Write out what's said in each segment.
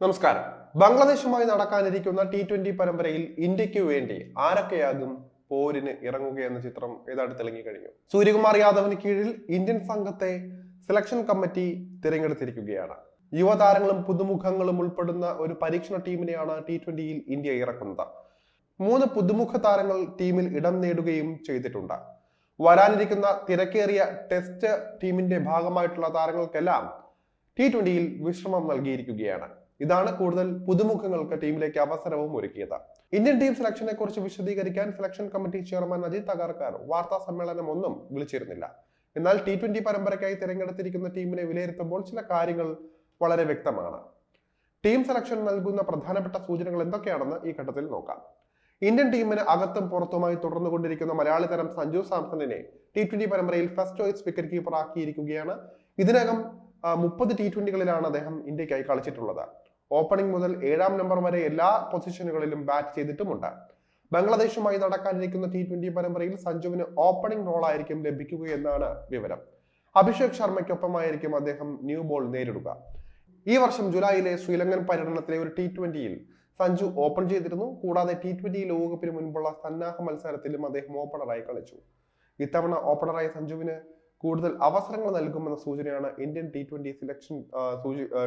നമസ്കാരം. ബംഗ്ലാദേശുമായി നടക്കാനിരിക്കുന്ന T twenty പരമ്പരയിൽ ഇന്ത്യയ്ക്ക് വേണ്ടി ആരൊക്കെയാകും പോരിന് ഇറങ്ങുകയെന്ന ചിത്രം ഏതാണ്ട് തിളങ്ങി കഴിഞ്ഞു. സൂര്യകുമാർ യാദവിന് കീഴിൽ ഇന്ത്യൻ സംഘത്തെ സെലക്ഷൻ കമ്മിറ്റി തിരഞ്ഞെടുത്തിരിക്കുകയാണ്. യുവതാരങ്ങളും പുതുമുഖങ്ങളും ഉൾപ്പെടുന്ന ഒരു പരീക്ഷണ ടീമിനെയാണ് ടി ട്വന്റിയിൽ ഇന്ത്യ ഇറക്കുന്നത്. മൂന്ന് പുതുമുഖ താരങ്ങൾ ടീമിൽ ഇടം നേടുകയും ചെയ്തിട്ടുണ്ട്. വരാനിരിക്കുന്ന തിരക്കേറിയ ടെസ്റ്റ് ടീമിന്റെ ഭാഗമായിട്ടുള്ള താരങ്ങൾക്കെല്ലാം ടി ട്വന്റിയിൽ വിശ്രമം നൽകിയിരിക്കുകയാണ്. ഇതാണ് കൂടുതൽ പുതുമുഖങ്ങൾക്ക് ടീമിലേക്ക് അവസരവും ഒരുക്കിയത്. ഇന്ത്യൻ ടീം സെലക്ഷനെ കുറിച്ച് വിശദീകരിക്കാൻ selection committee chairman Ajit Agarkar വാർത്താ സമ്മേളനം ഒന്നും വിളിച്ചിരുന്നില്ല. എന്നാൽ ടി ട്വന്റി പരമ്പരയ്ക്കായി തിരഞ്ഞെടുത്തിരിക്കുന്ന ടീമിനെ വിലയിരുത്തുമ്പോൾ ചില കാര്യങ്ങൾ വളരെ വ്യക്തമാണ്. ടീം സെലക്ഷൻ നൽകുന്ന പ്രധാനപ്പെട്ട സൂചനകൾ എന്തൊക്കെയാണെന്ന് ഈ ഘട്ടത്തിൽ നോക്കാം. ഇന്ത്യൻ ടീമിന് അകത്തും പുറത്തുമായി തുടർന്നുകൊണ്ടിരിക്കുന്ന മലയാളി തരം സഞ്ജു സാംസണിനെ ടി ട്വന്റി പരമ്പരയിൽ ഫസ്റ്റ് ചോയ്സ് വിക്കറ്റ് കീപ്പർ ആക്കിയിരിക്കുകയാണ്. ഇതിനകം മുപ്പത് ടി ട്വന്റികളിലാണ് അദ്ദേഹം ഇന്ത്യക്കായി കളിച്ചിട്ടുള്ളത്. ഓപ്പണിംഗ് മുതൽ ഏഴാം നമ്പർ വരെ എല്ലാ പൊസിഷനുകളിലും ബാറ്റ് ചെയ്തിട്ടുമുണ്ട്. ബംഗ്ലാദേശുമായി നടക്കാനിരിക്കുന്ന ടി ട്വന്റി പരമ്പരയിൽ സഞ്ജുവിന് ഓപ്പണിംഗ് റോൾ റോളായിരിക്കും ലഭിക്കുകയെന്നാണ് വിവരം. അഭിഷേക് ശർമ്മയ്ക്കൊപ്പമായിരിക്കും അദ്ദേഹം ന്യൂ ബോൾ നേരിടുക. ഈ വർഷം ജൂലൈയിലെ ശ്രീലങ്കൻ പര്യടനത്തിലെ ഒരു ടി ട്വന്റിയിൽ സഞ്ജു ഓപ്പൺ ചെയ്തിരുന്നു. കൂടാതെ ടി ട്വന്റി ലോകകപ്പിന് മുൻപുള്ള സന്നാഹ മത്സരത്തിലും അദ്ദേഹം ഓപ്പണറായി കളിച്ചു. ഇത്തവണ ഓപ്പണറായ സഞ്ജുവിന് കൂടുതൽ അവസരങ്ങൾ നൽകുമെന്ന സൂചനയാണ് Indian T twenty selection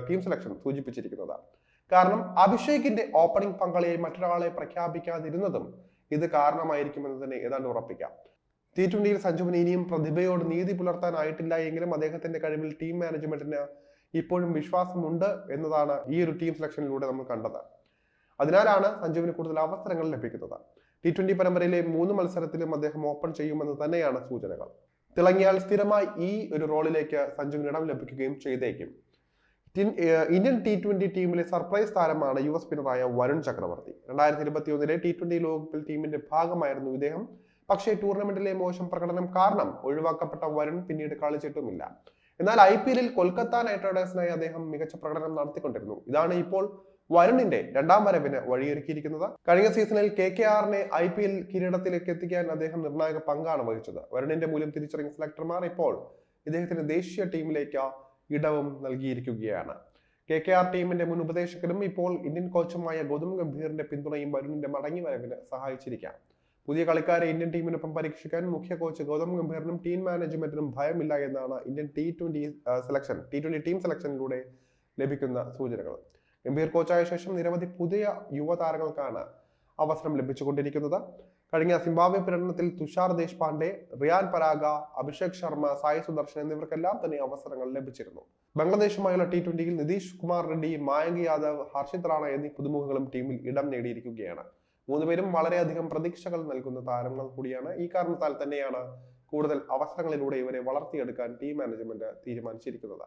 team selection സൂചിപ്പിച്ചിരിക്കുന്നത്. കാരണം അഭിഷേകിന്റെ ഓപ്പണിംഗ് പങ്കാളിയായി മറ്റൊരാളെ പ്രഖ്യാപിക്കാതിരുന്നതും ഇത് കാരണമായിരിക്കുമെന്ന് തന്നെ ഏതാണ്ട് ഉറപ്പിക്കാം. ടി ട്വന്റിയിൽ സഞ്ജുവിന് ഇനിയും പ്രതിഭയോട് നീതി പുലർത്താനായിട്ടില്ല എങ്കിലും അദ്ദേഹത്തിന്റെ കഴിവിൽ ടീം മാനേജ്മെന്റിന് ഇപ്പോഴും വിശ്വാസമുണ്ട് എന്നതാണ് ഈ ഒരു ടീം സെലക്ഷനിലൂടെ നമ്മൾ കണ്ടത്. അതിനാലാണ് സഞ്ജുവിന് കൂടുതൽ അവസരങ്ങൾ ലഭിക്കുന്നത്. ടി ട്വന്റി പരമ്പരയിലെ മൂന്ന് മത്സരത്തിലും അദ്ദേഹം ഓപ്പൺ ചെയ്യുമെന്ന് തന്നെയാണ് സൂചനകൾ. തിളങ്ങിയാൽ സ്ഥിരമായി ഈ ഒരു റോളിലേക്ക് സഞ്ജുവിന് ഇടം ലഭിക്കുകയും ചെയ്തേക്കും. ഇന്ത്യൻ ടി ട്വന്റി ടീമിലെ സർപ്രൈസ് താരമാണ് യുവ സ്പിന്നറായ വരുൺ ചക്രവർത്തി. രണ്ടായിരത്തി ഇരുപത്തി ഒന്നിലെ ടി ട്വന്റി ലോകകപ്പിൽ ടീമിന്റെ ഭാഗമായിരുന്നു ഇദ്ദേഹം. പക്ഷേ ടൂർണമെന്റിലെ മോശം പ്രകടനം കാരണം ഒഴിവാക്കപ്പെട്ട വരുൺ പിന്നീട് കളിച്ചിട്ടുമില്ല. എന്നാൽ ഐ പി എല്ലിൽ കൊൽക്കത്ത നൈറ്റ് റൈഡേഴ്സിനായി അദ്ദേഹം മികച്ച പ്രകടനം നടത്തിക്കൊണ്ടിരുന്നു. ഇതാണ് ഇപ്പോൾ വരുണിന്റെ രണ്ടാം വരവിന് വഴിയൊരുക്കിയിരിക്കുന്നത്. കഴിഞ്ഞ സീസണിൽ കെ കെ ആറിനെ ഐ പി എൽ കിരീടത്തിലേക്ക് എത്തിക്കാൻ അദ്ദേഹം നിർണായക പങ്കാണ് വഹിച്ചത്. വരുണിന്റെ മൂല്യം തിരിച്ചറിഞ്ഞ സെലക്ടർമാർ ഇപ്പോൾ ഇദ്ദേഹത്തിന് ദേശീയ ടീമിലേക്ക് ഇടവും നൽകിയിരിക്കുകയാണ്. കെ കെ ആർ ടീമിന്റെ മുൻ ഉപദേശകനും ഇപ്പോൾ ഇന്ത്യൻ കോച്ചുമായ ഗൗതം ഗംഭീറിന്റെ പിന്തുണയും വരുണിന്റെ മടങ്ങി വരവിന് സഹായിച്ചിരിക്കാം. പുതിയ കളിക്കാരെ ഇന്ത്യൻ ടീമിനൊപ്പം പരീക്ഷിക്കാൻ മുഖ്യ കോച്ച് ഗൗതം ഗംഭീറിനും ടീം മാനേജ്മെന്റിനും ഭയമില്ല എന്നാണ് Indian T twenty selection T twenty team സെലക്ഷനിലൂടെ ലഭിക്കുന്ന സൂചനകൾ. ഗംഭീർ കോച്ചായ ശേഷം നിരവധി പുതിയ യുവതാരങ്ങൾക്കാണ് അവസരം ലഭിച്ചുകൊണ്ടിരിക്കുന്നത്. കഴിഞ്ഞ സിംബാബ്വെ പര്യടനത്തിൽ തുഷാർ ദേശ്പാണ്ഡെ റിയാൻ പരാഗ അഭിഷേക് ശർമ്മ സായി സുദർശൻ എന്നിവർക്കെല്ലാം തന്നെ അവസരങ്ങൾ ലഭിച്ചിരുന്നു. ബംഗ്ലാദേശുമായുള്ള ടി ട്വന്റിയിൽ നിതീഷ് കുമാർ റെഡ്ഡി മായങ്ക് യാദവ് ഹർഷിത് റാണ എന്നീ പുതുമുഖങ്ങളും ടീമിൽ ഇടം നേടിയിരിക്കുകയാണ്. മൂന്നുപേരും വളരെയധികം പ്രതീക്ഷകൾ നൽകുന്ന താരങ്ങൾ കൂടിയാണ്. ഈ കാരണത്താൽ തന്നെയാണ് കൂടുതൽ അവസരങ്ങളിലൂടെ ഇവരെ വളർത്തിയെടുക്കാൻ ടീം മാനേജ്മെന്റ് തീരുമാനിച്ചിരിക്കുന്നത്.